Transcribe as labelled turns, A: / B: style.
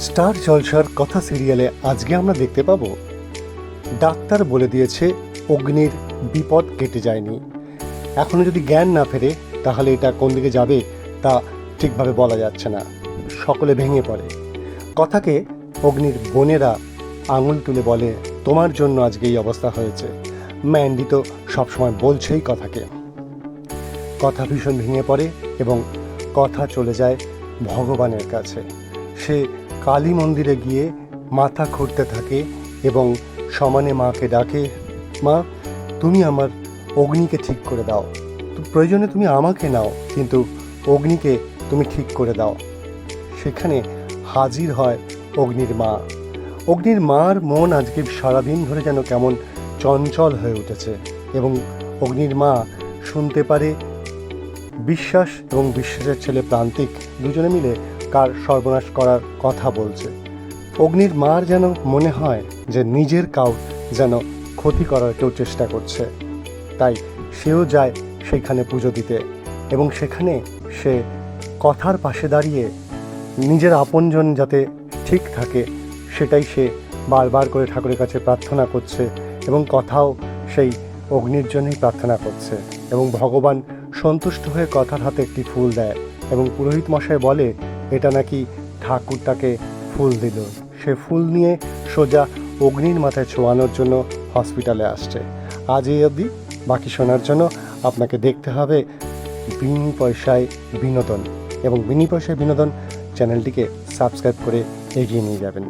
A: Star জলসার কথা সিরিয়ালে আজকে আমরা দেখতে পাবো। ডাক্তার বলে দিয়েছে, অগ্নির বিপদ কেটে যায়নি। এখনও যদি জ্ঞান না ফেরে, তাহলে এটা কোন দিকে যাবে তা ঠিকভাবে বলা যাচ্ছে না। সকলে ভেঙে পড়ে। কথাকে অগ্নির বোনেরা আঙুল তুলে বলে, তোমার জন্য আজকে এই অবস্থা হয়েছে। ম্যান্ডি তো সবসময় বলছেই কথাকে। কথা ভীষণ ভেঙে পড়ে এবং কথা চলে যায় ভগবানের কাছে। সে কালী মন্দিরে গিয়ে মাথা খুঁড়তে থাকে এবং সমানে মাকে ডাকে, মা, তুমি আমার অগ্নিকে ঠিক করে দাও। প্রয়োজনে তুমি আমাকে নাও, কিন্তু অগ্নিকে তুমি ঠিক করে দাও। সেখানে হাজির হয় অগ্নির মা। অগ্নির মার মন আজকে সারাদিন ধরে যেন কেমন চঞ্চল হয়ে উঠেছে এবং অগ্নির মা শুনতে পারে বিশ্বাস এবং বিশ্বাসের ছেলে প্রান্তিক দুজনে মিলে কার সর্বনাশ করার কথা বলছে। অগ্নির মার যেন মনে হয় যে নিজের কাউ যেন ক্ষতি করার কেউ চেষ্টা করছে। তাই সেও যায় সেখানে পুজো দিতে এবং সেখানে সে কথার পাশে দাঁড়িয়ে নিজের আপনজন যাতে ঠিক থাকে, সেটাই সে বারবার করে ঠাকুরের কাছে প্রার্থনা করছে এবং কথাও সেই অগ্নির জন্যই প্রার্থনা করছে এবং ভগবান সন্তুষ্ট হয়ে কথার হাতে একটি ফুল দেয় এবং পুরোহিত মশাই বলে এটা নাকি ঠাকুর তাকে ফুল দিল। সে ফুল নিয়ে সোজা অগ্নির মাথায় ছোঁয়ানোর জন্য হসপিটালে আসছে। আজ এই অবধি বাকি শোনার জন্য আপনাকে দেখতে হবে বিনি পয়সায় বিনোদন। এবং বিনি পয়সায় বিনোদন চ্যানেলটিকে সাবস্ক্রাইব করে এগিয়ে নিয়ে যাবেন।